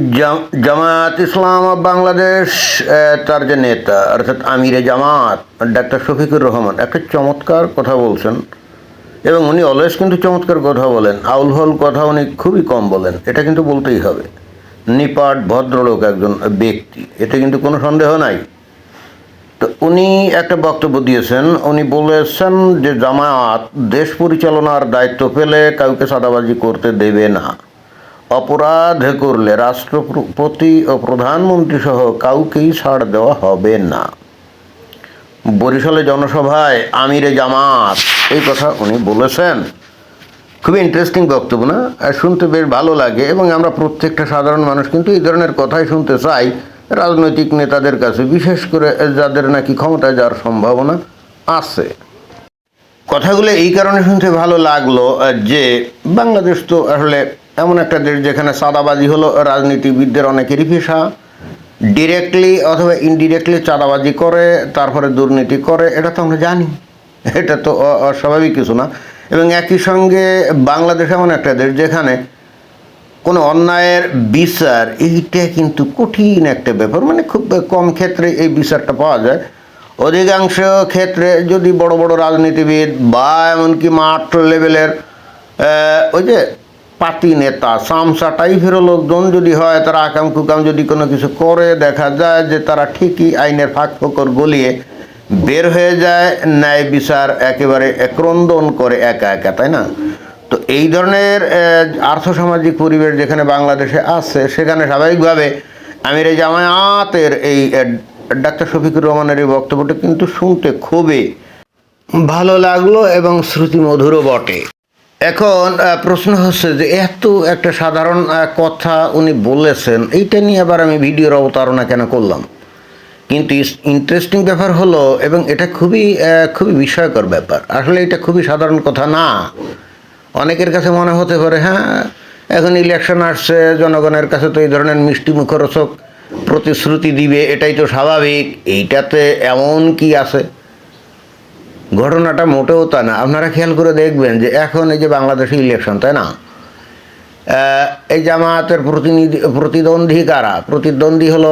জাম- জামায়াত ইসলাম বাংলাদেশ তার যে নেতা, অর্থাৎ আমিরে জামাত, ডাক্তার শফিকুর রহমান, একটা চমৎকার কথা বলছেন। এবং উনি অলওয়েজ কিন্তু চমৎকার কথা বলেন। আউল হল কথা উনি খুবই কম বলেন। এটা কিন্তু বলতেই হবে। নিপাট, ভদ্রলোক একজন ব্যক্তি। এতে কিন্তু কোনো সন্দেহ নাই। তো উনি একটা বক্তব্য দিয়েছেন। উনি বলেছেন যে, জামায়াত দেশ পরিচালনার দায়িত্ব পেলে কাউকে সাদাবাজি করতে দেবে না। অপরাধ করলে রাষ্ট্রপতি ও প্রধানমন্ত্রী সহ কাউকেই ছাড় দেওয়া হবে না। বরিশালে জনসভায় আমিরে জামাত, এই কথা উনি বলেছেন। খুবই ইন্টারেস্টিং বক্তব্য, না? আর শুনতে বেশ ভালো লাগে এবং আমরা প্রত্যেকটা সাধারণ মানুষ কিন্তু এই ধরনের কথাই শুনতে চাই রাজনৈতিক নেতাদের কাছে, বিশেষ করে যাদের নাকি ক্ষমতায় যাওয়ার সম্ভাবনা আছে। কথাগুলো এই কারণে শুনতে ভালো লাগল যে বাংলাদেশ তো আসলে এমন একটা দেশ যেখানে চাঁদাবাজি হলো, রাজনীতিবিদদের অনেকেরই পেশা ডিরেক্টলি অথবা ইনডিরেক্টলি চাঁদাবাজি করে, তারপরে দুর্নীতি করে, এটা তো আমরা জানি। এটা তো অস্বাভাবিক কিছু না। এবং একই সঙ্গে বাংলাদেশ এমন একটা দেশ যেখানে কোনো অন্যায়ের বিচার, এইটা কিন্তু কঠিন একটা ব্যাপার। মানে খুব কম ক্ষেত্রে এই বিচারটা পাওয়া যায়। অধিকাংশ ক্ষেত্রে যদি বড় বড় রাজনীতিবিদ বা এমনকি মাঠ লেভেলের ওই যে পাতি নেতা, সামসা টাইপেরও লোকজন যদি হয়, তারা আকাম কুকাম যদি কোনো কিছু করে, দেখা যায় যে তারা ঠিকই আইনের ফাঁক ফোকর গলিয়ে বের হয়ে যায়, ন্যায় বিচার একেবারে ক্রন্দন করে একা একা, তাই না? তো এই ধরনের আর্থসামাজিক পরিবেশ যেখানে বাংলাদেশে আছে, সেখানে স্বাভাবিকভাবে আমির এই জামায়াতের এই ডাক্তার শফিকুর রহমানের এই বক্তব্যটা কিন্তু শুনতে খুবই ভালো লাগল এবং শ্রুতিমধুরও বটে। এখন প্রশ্ন হচ্ছে যে এত একটা সাধারণ কথা উনি বলেছেন, এইটা নিয়ে আবার আমি ভিডিওর অবতারণা কেন করলাম? কিন্তু ইন্টারেস্টিং ব্যাপার হলো, এবং এটা খুবই খুবই বিস্ময়কর ব্যাপার। আসলে এটা খুবই সাধারণ কথা না। অনেকের কাছে মনে হতে পারে হ্যাঁ এখন ইলেকশন আসছে, জনগণের কাছে তো এই ধরনের মিষ্টি মুখরোচক প্রতিশ্রুতি দিবে, এটাই তো স্বাভাবিক। এইটাতে এমন কি আছে? ঘটনাটা মোটেও তা না। আপনারা খেয়াল করে দেখবেন যে এখন এই যে বাংলাদেশে ইলেকশন তাই না? এই জামায়াতের প্রতিনিধি প্রতিদ্বন্দ্বী কারা? প্রতিদ্বন্দ্বী হলো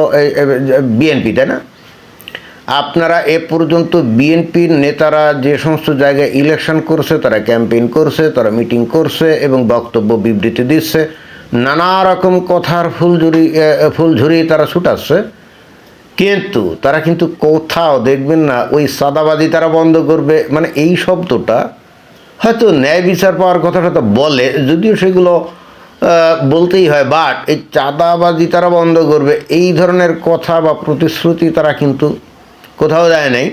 বিএনপি তাই না? আপনারা এ পর্যন্ত বিএনপির নেতারা যে সমস্ত জায়গায় ইলেকশন করছে, তারা ক্যাম্পেইন করছে, তারা মিটিং করছে এবং বক্তব্য বিবৃতি দিচ্ছে, নানা রকম কথার ফুলঝুরি ফুলঝুরি তারা ছুটাচ্ছে। কিন্তু তারা কিন্তু কোথাও দেখবেন না, ওই সাদাবাজি তারা বন্ধ করবে। মানে এই শব্দটা হয়তো ন্যায় বিচার পাওয়ার কথাটা তো বলে, যদিও সেগুলো বলতেই হয় বাট এই চাঁদাবাজি তারা বন্ধ করবে, এই ধরনের কথা বা প্রতিশ্রুতি তারা কিন্তু কোথাও দেয় নাই।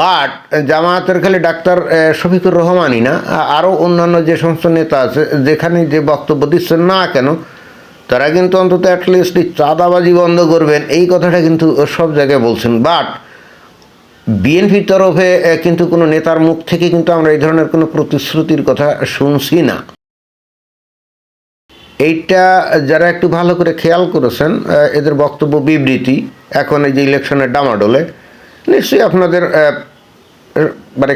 বাট জামায়াতের খালি ডাক্তার শফিকুর রহমানই না আরও অন্যান্য যে সমস্ত নেতা আছে, যেখানে যে বক্তব্য দিচ্ছেন না কেন তারা কিন্তু অন্তত অ্যাটলিস্ট এই চাঁদাবাজি বন্ধ করবেন, এই কথাটা কিন্তু সব জায়গায় বলছেন। বাট বিএনপির তরফে কিন্তু কোনো নেতার মুখ থেকে কিন্তু আমরা এই ধরনের কোনো প্রতিশ্রুতির কথা শুনছি না। এইটা যারা একটু ভালো করে খেয়াল করেছেন এদের বক্তব্য বিবৃতি, এখন এই যে ইলেকশনের ডামাডোলে, নিশ্চয়ই আপনাদের মানে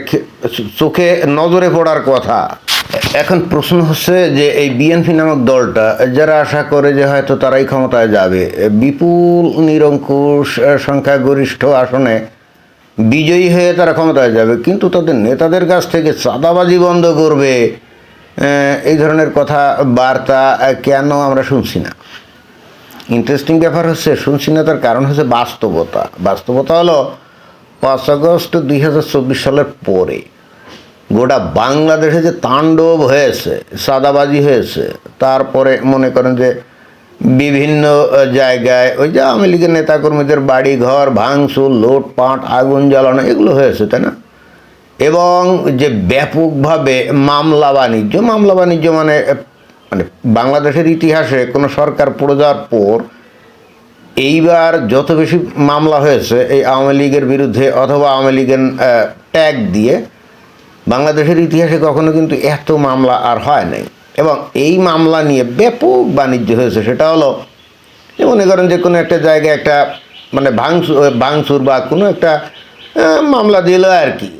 চোখে নজরে পড়ার কথা। এখন প্রশ্ন হচ্ছে যে এই বিএনপি নামক দলটা, যারা আশা করে যে হয়তো তারাই ক্ষমতায় যাবে, বিপুল নিরঙ্কুশ সংখ্যাগরিষ্ঠ আসনে বিজয়ী হয়ে তারা ক্ষমতায় যাবে, কিন্তু তাদের নেতাদের কাছ থেকে চাঁদাবাজি বন্ধ করবে এই ধরনের কথা, বার্তা কেন আমরা শুনছি না? ইন্টারেস্টিং ব্যাপার হচ্ছে, শুনছি না, তার কারণ হচ্ছে বাস্তবতা। বাস্তবতা হলো পাঁচ আগস্ট দুই হাজার চব্বিশ সালের পরে। গোটা বাংলাদেশে যে তাণ্ডব হয়েছে, সাদাবাজি হয়েছে, তারপরে মনে করেন যে বিভিন্ন জায়গায় ওই যে আওয়ামী লীগের নেতাকর্মীদের বাড়ি ঘর ভাঙচুর, লোটপাট, আগুন জ্বালানো, এগুলো হয়েছে, তাই না? এবং যে ব্যাপকভাবে মামলা বাণিজ্য মামলা বাণিজ্য মানে মানে বাংলাদেশের ইতিহাসে কোনো সরকার পড়ে যাওয়ার পর এইবার যত বেশি মামলা হয়েছে, এই আওয়ামী লীগের বিরুদ্ধে অথবা আওয়ামী লীগের ট্যাগ দিয়ে বাংলাদেশের ইতিহাসে কখনো কিন্তু এত মামলা আর হয় নাই। এবং এই মামলা নিয়ে ব্যাপক বাণিজ্য হয়েছে। সেটা হলো মনে করেন যে কোনো একটা জায়গায় একটা মানে ভাঙচুর ভাঙচুর বা কোনো একটা মামলা দিল আর কি।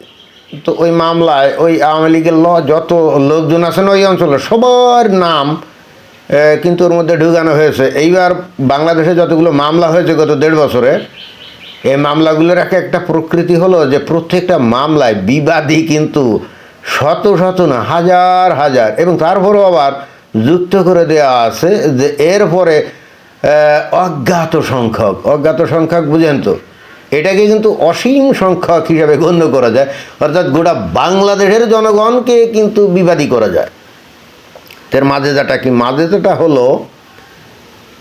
তো ওই মামলায় ওই আওয়ামী লীগের ল, যত লোকজন আছেন ওই অঞ্চলে সবার নাম কিন্তু ওর মধ্যে ঢুকানো হয়েছে। এইবার বাংলাদেশে যতগুলো মামলা হয়েছে গত দেড় বছরে এই মামলাগুলোর এক একটা প্রকৃতি হলো যে প্রত্যেকটা মামলায় বিবাদী কিন্তু শত শত না, হাজার হাজার এবং তারপরেও আবার যুক্ত করে দেওয়া আছে যে এরপরে অজ্ঞাত সংখ্যক অজ্ঞাত সংখ্যক বুঝেন তো, এটাকে কিন্তু অসীম সংখ্যক হিসাবে গণ্য করা যায়। অর্থাৎ গোটা বাংলাদেশের জনগণকে কিন্তু বিবাদী করা যায়। এর মাঝে কি, মাঝে হলো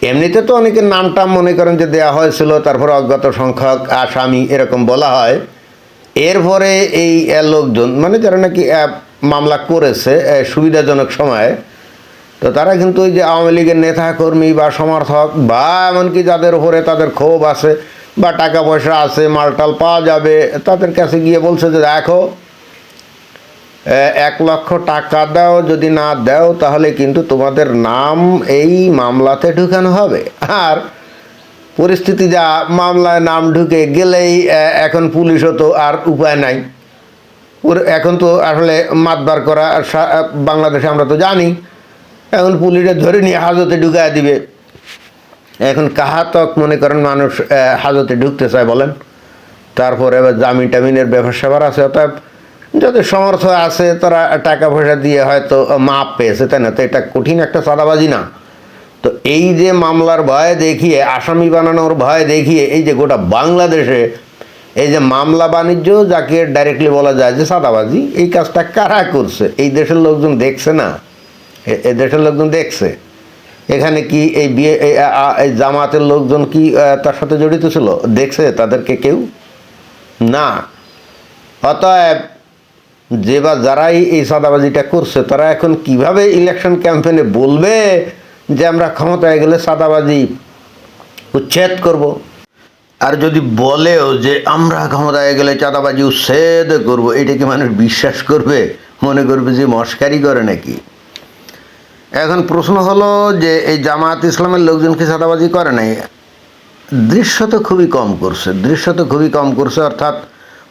এমনিতে তো অনেকের নাম টাম মনে করেন যে দেওয়া হয়েছিল, তারপরে অজ্ঞাত সংখ্যক, আসামি এরকম বলা হয়। এরপরে এই লোকজন মানে যারা নাকি মামলা করেছে সুবিধাজনক সময়ে, তো তারা কিন্তু ওই যে আওয়ামী লীগের নেতা কর্মী বা সমর্থক বা এমনকি যাদের উপরে তাদের ক্ষোভ আছে বা টাকা পয়সা আছে, মালটাল পাওয়া যাবে, তাদের কাছে গিয়ে বলছে যে দেখো এক লক্ষ টাকা দাও, যদি না দাও, তাহলে কিন্তু তোমাদের নাম এই মামলাতে ঢুকানো হবে। আর পরিস্থিতি যা, মামলায় নাম ঢুকে গেলেই এখন পুলিশও তো আর উপায় নাই। এখন তো আসলে মাতবার করা বাংলাদেশে আমরা তো জানি। এখন পুলিশে ধরে নিয়ে হাজতে ঢুকায় দিবে। এখন কাহাতক মনে করেন মানুষ হাজতে ঢুকতে চায় বলেন। তারপরে এবার জামিন টামিনের স্যাপার আছে অর্থাৎ যাদের সমর্থ আছে, তারা টাকা পয়সা দিয়ে হয়তো মাপ পেয়েছে, তাই না? তো এটা কঠিন একটা চাঁদাবাজি না। তো এই যে মামলার ভয় দেখিয়ে, আসামি বানানোর ভয় দেখিয়ে, এই যে গোটা বাংলাদেশে এই যে মামলা বাণিজ্য, যাকে ডাইরেক্টলি বলা যায় যে সাদাবাজি এই কাজটা কারা করছে? এই দেশের লোকজন দেখছে না? এ- দেশের লোকজন দেখছে? এখানে কি এই বিয়ে এই জামাতের লোকজন কি তার সাথে জড়িত ছিল? দেখছে তাদেরকে কেউ? না। অতএব যে বা যারাই এই সাদাবাজিটা করছে, তারা এখন কীভাবে ইলেকশন ক্যাম্পেনে বলবে যে আমরা ক্ষমতায় গেলে সাদাবাজি উচ্ছেদ করব? আর যদি বলেও যে আমরা ক্ষমতায় গেলে চাঁদাবাজি উচ্ছেদ করব, এটা কি মানুষ বিশ্বাস করবে? মনে করবে যে মস্কারি করে নাকি? এখন প্রশ্ন হলো যে এই জামাত ইসলামের লোকজন কি চাঁদাবাজি করে নাই? দৃশ্য তো খুবই কম করছে, দৃশ্য তো খুবই কম করছে, অর্থাৎ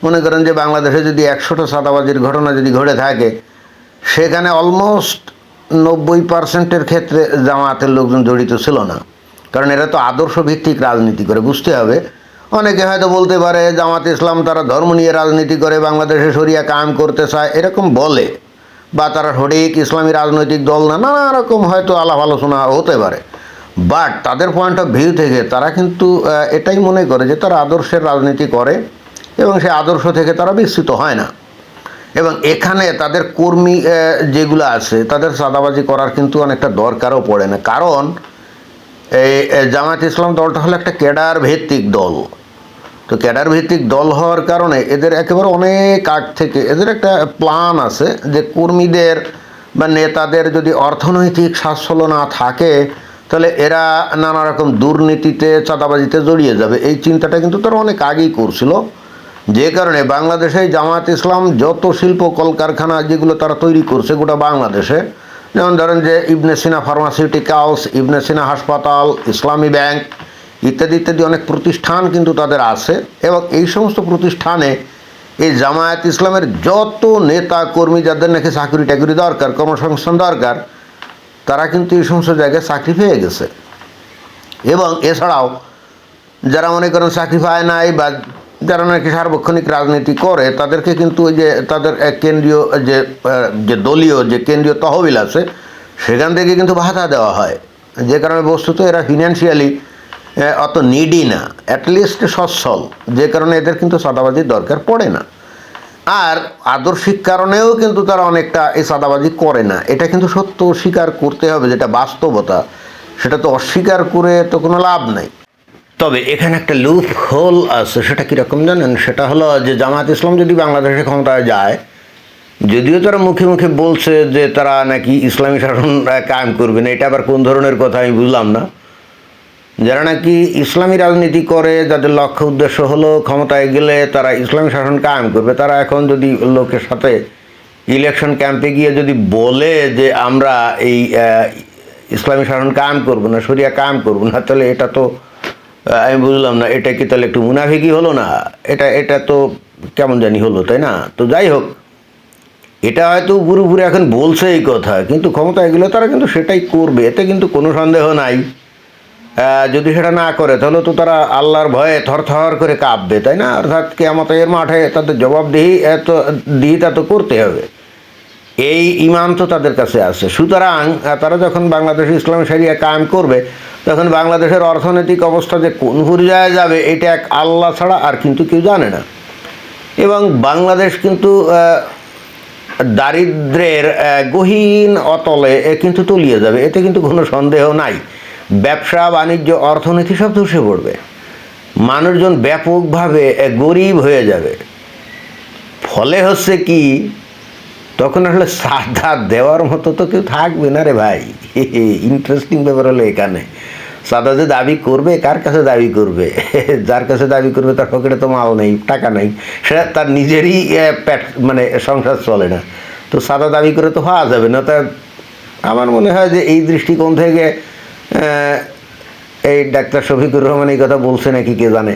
মনে করেন যে বাংলাদেশে যদি একশোটা সাদাবাজির ঘটনা যদি ঘটে থাকে, সেখানে অলমোস্ট নব্বই পার্সেন্টের ক্ষেত্রে জামাতের লোকজন জড়িত ছিল না। কারণ এরা তো আদর্শ ভিত্তিক রাজনীতি করে, বুঝতে হবে। অনেকে হয়তো বলতে পারে, জামাত ইসলাম তারা ধর্ম নিয়ে রাজনীতি করে, বাংলাদেশে সরিয়া কায়েম করতে চায়, এরকম বলে। বা তারা সঠিক ইসলামী রাজনৈতিক দল না, নানা রকম হয়তো আলাপ আলোচনা হতে পারে। বাট তাদের পয়েন্ট অফ ভিউ থেকে তারা কিন্তু এটাই মনে করে যে তারা আদর্শের রাজনীতি করে। এবং সেই আদর্শ থেকে তারা বিস্তৃত হয় না। এবং এখানে তাদের কর্মী যেগুলো আছে, তাদের চাঁদাবাজি করার কিন্তু অনেকটা দরকারও পড়ে না। কারণ এই জামায়াত ইসলাম দলটা হলো একটা ক্যাডার ভিত্তিক দল। তো ক্যাডার ভিত্তিক দল হওয়ার কারণে এদের একেবারে অনেক আগ থেকে, এদের একটা প্ল্যান আছে যে কর্মীদের বা নেতাদের যদি অর্থনৈতিক সাচ্ছল্য না থাকে, তাহলে এরা নানা রকম দুর্নীতিতে, চাঁদাবাজিতে জড়িয়ে যাবে। এই চিন্তাটা কিন্তু তারা অনেক আগেই করছিল। যে কারণে বাংলাদেশে জামায়াত ইসলাম যত শিল্প কলকারখানা যেগুলো তারা তৈরি করছে, গোটা বাংলাদেশে, যেমন ধরেন যে ইবনে সিনা ফার্মাসিউটিক্যালস, ইবনে সিনা হাসপাতাল, ইসলামী ব্যাংক, ইত্যাদি ইত্যাদি অনেক প্রতিষ্ঠান কিন্তু তাদের আছে এবং এই সমস্ত প্রতিষ্ঠানে এই জামায়াত ইসলামের যত নেতা কর্মী যাদের নাকি চাকরি টাকরি দরকার, কর্মসংস্থান দরকার, তারা কিন্তু এই সমস্ত জায়গায় চাকরি পেয়ে গেছে। এবং এছাড়াও যারা মনে করেন চাকরি পায় নাই বা যারা নাকি সার্বক্ষণিক রাজনীতি করে, তাদেরকে কিন্তু ওই যে তাদের কেন্দ্রীয় যে যে দলীয় যে কেন্দ্রীয় তহবিল আছে, সেখান থেকে কিন্তু ভাতা দেওয়া হয়। যে কারণে বস্তুত এরা ফিনান্সিয়ালি অত নিডি না অ্যাটলিস্ট সচ্ছল। যে কারণে এদের কিন্তু সাদাবাজির দরকার পড়ে না। আর আদর্শিক কারণেও কিন্তু তারা অনেকটা এই সাদাবাজি করে না। এটা কিন্তু সত্য স্বীকার করতে হবে, যেটা বাস্তবতা। সেটা তো অস্বীকার করে তো কোনো লাভ নাই। তবে এখানে একটা লুপ হোল আছে, সেটা কীরকম জানেন? সেটা হলো যে জামাত ইসলাম যদি বাংলাদেশে ক্ষমতায় যায়, যদিও তারা মুখে মুখে বলছে যে তারা নাকি ইসলামী শাসন কায়েম করবে না, এটা আবার কোন ধরনের কথা আমি বুঝলাম না। যারা নাকি ইসলামী রাজনীতি করে, যাদের লক্ষ্য উদ্দেশ্য হলো ক্ষমতায় গেলে তারা ইসলামী শাসন কায়েম করবে, তারা এখন যদি লোকের সাথে ইলেকশন ক্যাম্পে গিয়ে যদি বলে যে আমরা এই ইসলামী শাসন কায়েম করব না সরিয়া কায়েম করব না, তাহলে এটা তো আমি বুঝলাম না, এটা কি তাহলে একটু মুনাফিকি হলো না? এটা এটা তো কেমন জানি হলো, তাই না? তো যাই হোক, এটা হয়তো পুরোপুরি এখন বলছে এই কথা, কিন্তু ক্ষমতা এগুলো তারা কিন্তু সেটাই করবে, এতে কিন্তু কোনো সন্দেহ নাই। যদি সেটা না করে, তাহলে তো তারা আল্লাহর ভয়ে থরথর করে কাঁপবে, তাই না? অর্থাৎ কেমতের মাঠে তাদের জবাবদিহি এত, দিহিতা তো করতে হবে। এই ইমান তো তাদের কাছে আছে। সুতরাং তারা যখন বাংলাদেশ ইসলাম সারিয়া কায়েম করবে, তখন বাংলাদেশের অর্থনৈতিক অবস্থা যে কোন পর্যায়ে যাবে, এটা এক আল্লাহ ছাড়া আর কিন্তু কেউ জানে না। এবং বাংলাদেশ কিন্তু দারিদ্রের গহীন অতলে কিন্তু তলিয়ে যাবে। এতে কিন্তু কোনো সন্দেহ নাই। ব্যবসা, বাণিজ্য, অর্থনীতি সব ধসে পড়বে। মানুষজন ব্যাপকভাবে গরিব হয়ে যাবে। ফলে হচ্ছে কি তখন আসলে সাদা দেওয়ার মতো তো কেউ থাকবে না রে ভাই। ইন্টারেস্টিং ব্যাপার হলো এখানে। সাদা যে দাবি করবে, কার কাছে দাবি করবে? যার কাছে দাবি করবে, তার পকেটে তো মাল নেই, টাকা নেই। সেটা তার নিজেরই পেট মানে সংসার চলে না। তো সাদা দাবি করে তো হওয়া যাবে না। তা আমার মনে হয় যে এই দৃষ্টিকোণ থেকে এই ডাক্তার শফিকুর রহমান এই কথা বলছে নাকি কে জানে।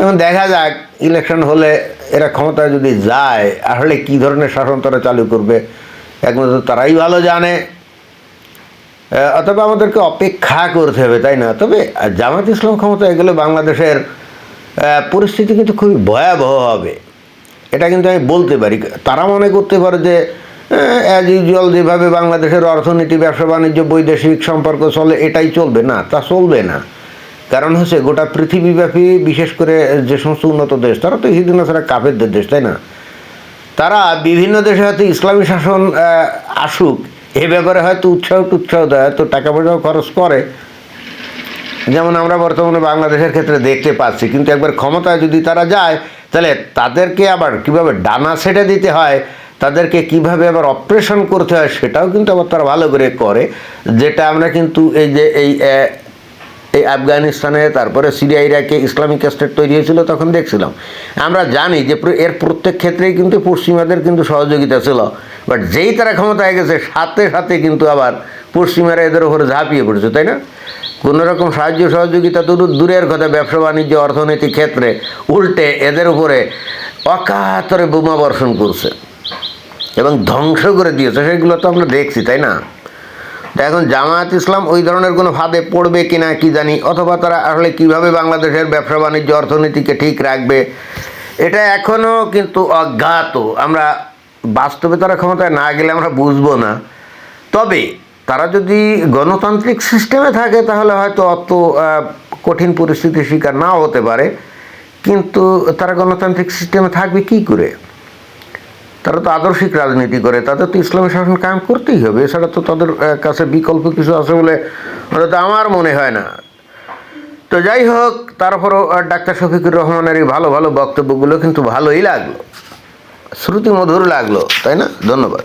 এখন দেখা যাক। ইলেকশন হলে এরা ক্ষমতায় যদি যায় আসলে কী ধরনের শাসন তারা চালু করবে, একমাত্র তারাই ভালো জানে। অথবা আমাদেরকে অপেক্ষা করতে হবে, তাই না? তবে জামাত ইসলাম ক্ষমতায় গেলে বাংলাদেশের পরিস্থিতি কিন্তু খুবই ভয়াবহ হবে। এটা কিন্তু আমি বলতে পারি। তারা মনে করতে পারে যে অ্যাজ ইউজুয়াল যেভাবে বাংলাদেশের অর্থনীতি, ব্যবসা, বাণিজ্য, বৈদেশিক সম্পর্ক চলে, এটাই চলবে। না, তা চলবে না। কারণ হচ্ছে গোটা পৃথিবীব্যাপী, বিশেষ করে যে সমস্ত উন্নত দেশ, তারা তো হিদিনা ছাড়া কাফেরদের দেশ, তাই না? তারা বিভিন্ন দেশে হয়তো ইসলামী শাসন আসুক, এ ব্যাপারে হয়তো উৎসাহ টুৎসাহ দেয় হয়তো টাকা পয়সাও খরচ করে। যেমন আমরা বর্তমানে বাংলাদেশের ক্ষেত্রে দেখতে পাচ্ছি, কিন্তু একবার ক্ষমতায় যদি তারা যায়, তাহলে তাদেরকে আবার কীভাবে ডানা সেটে দিতে হয়, তাদেরকে কীভাবে আবার অপারেশন করতে হয়, সেটাও কিন্তু আবার তারা ভালো করে করে, যেটা আমরা কিন্তু এই যে, এই এই আফগানিস্তানে, তারপরে সিরিয়া, ইরাকে ইসলামিক স্টেট তৈরি হয়েছিল, তখন দেখছিলাম। আমরা জানি যে এর প্রত্যেক ক্ষেত্রেই কিন্তু পশ্চিমাদের কিন্তু সহযোগিতা ছিল। বাট যেই তারা ক্ষমতায় গেছে, সাথে সাথে কিন্তু আবার পশ্চিমারা এদের উপরে ঝাঁপিয়ে পড়েছে, তাই না? কোনো রকম সাহায্য, সহযোগিতা তো দূর- দূরের কথা, ব্যবসা, বাণিজ্য, অর্থনৈতিক ক্ষেত্রে উল্টে এদের উপরে অকাতরে বোমা বর্ষণ করছে এবং ধ্বংস করে দিয়েছে। সেগুলো তো আমরা দেখছি, তাই না? তা এখন জামায়াত ইসলাম ওই ধরনের কোনো ফাঁদে পড়বে কিনা কি জানি, অথবা তারা আসলে কীভাবে বাংলাদেশের ব্যবসা বাণিজ্য অর্থনীতিকে ঠিক রাখবে, এটা এখনও কিন্তু অজ্ঞাত। আমরা বাস্তবে তারা ক্ষমতায় না গেলে আমরা বুঝব না। তবে তারা যদি গণতান্ত্রিক সিস্টেমে থাকে, তাহলে হয়তো অত কঠিন পরিস্থিতির শিকার নাও হতে পারে। কিন্তু তারা গণতান্ত্রিক সিস্টেমে থাকবে কি করে? তারা তো আদর্শিক রাজনীতি করে, তাদের তো ইসলামী শাসন কায়েম করতেই হবে। এছাড়া তো তাদের কাছে বিকল্প কিছু আছে বলে তো আমার মনে হয় না। তো যাই হোক তারপরও ডাক্তার শফিকুর রহমানের এই ভালো ভালো বক্তব্যগুলো কিন্তু ভালোই লাগল। শ্রুতি মধুর লাগল, তাই না? ধন্যবাদ।